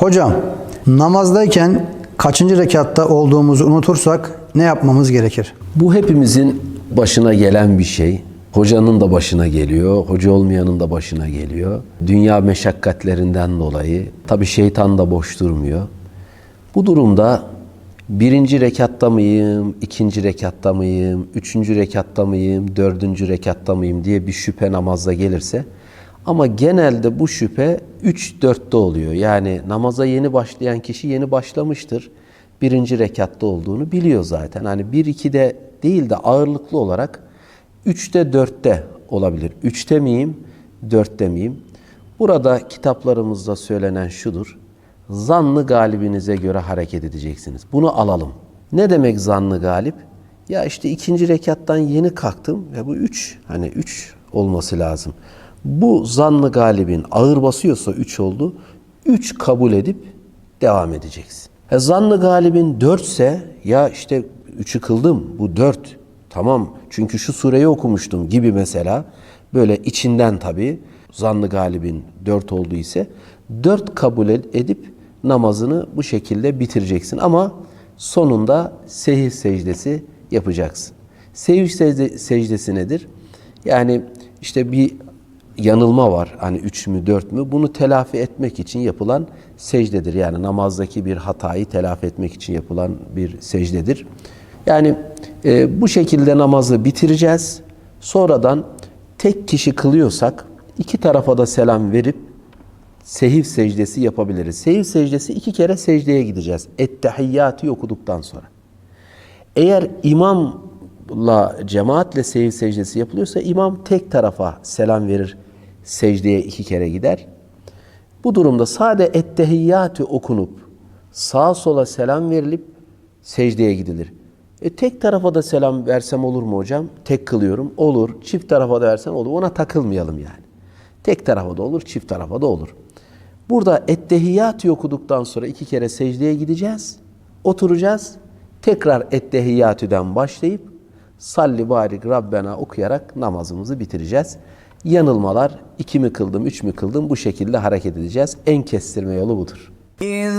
Hocam namazdayken kaçıncı rekatta olduğumuzu unutursak ne yapmamız gerekir? Bu hepimizin başına gelen bir şey. Hocanın da başına geliyor, hoca olmayanın da başına geliyor. Dünya meşakkatlerinden dolayı tabi şeytan da boş durmuyor. Bu durumda birinci rekatta mıyım, ikinci rekatta mıyım, üçüncü rekatta mıyım, dördüncü rekatta mıyım diye bir şüphe namazda gelirse ama genelde bu şüphe 3-4'te oluyor. Yani namaza yeni başlayan kişi yeni başlamıştır. Birinci rekatta olduğunu biliyor zaten. Hani 1-2'de değil de ağırlıklı olarak 3'te 4'te olabilir. 3'te miyim, 4'te miyim? Burada kitaplarımızda söylenen şudur. Zannı galibinize göre hareket edeceksiniz. Bunu alalım. Ne demek zannı galip? Ya işte ikinci rekattan yeni kalktım ve bu 3 hani 3 olması lazım. Bu zannı galibin ağır basıyorsa 3 oldu. 3 kabul edip devam edeceksin. E, zannı galibin 4 ise ya işte 3'ü kıldım bu 4 tamam çünkü şu sureyi okumuştum gibi mesela böyle içinden tabii zannı galibin 4 olduğu ise 4 kabul ed- edip namazını bu şekilde bitireceksin ama sonunda sehih secdesi yapacaksın. Secde- secdesi nedir? Yani işte bir yanılma var. Hani üç mü dört mü? Bunu telafi etmek için yapılan secdedir. Yani namazdaki bir hatayı telafi etmek için yapılan bir secdedir. Yani e, bu şekilde namazı bitireceğiz. Sonradan tek kişi kılıyorsak iki tarafa da selam verip sehiv secdesi yapabiliriz. Sehiv secdesi iki kere secdeye gideceğiz. Ettehiyyatı okuduktan sonra. Eğer imamla cemaatle sehiv secdesi yapılıyorsa imam tek tarafa selam verir, secdeye iki kere gider. Bu durumda sade ettehiyyatü okunup sağa sola selam verilip secdeye gidilir. E tek tarafa da selam versem olur mu hocam? Tek kılıyorum. Olur. Çift tarafa da versen olur. Ona takılmayalım yani. Tek tarafa da olur, çift tarafa da olur. Burada ettehiyyatü okuduktan sonra iki kere secdeye gideceğiz. Oturacağız. Tekrar ettehiyyatüden başlayıp salli barik Rabbena okuyarak namazımızı bitireceğiz yanılmalar iki mi kıldım, üç mü kıldım bu şekilde hareket edeceğiz. En kestirme yolu budur. İz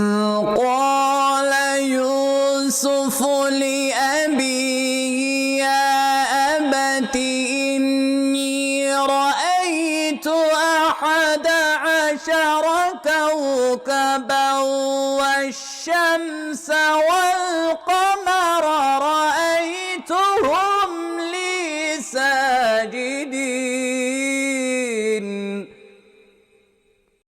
qâle Yusufu li ebihi ya ebeti inni ra'eytu ahada aşara kevkeben ve şemse vel kamera ra'eytuhum li sacidin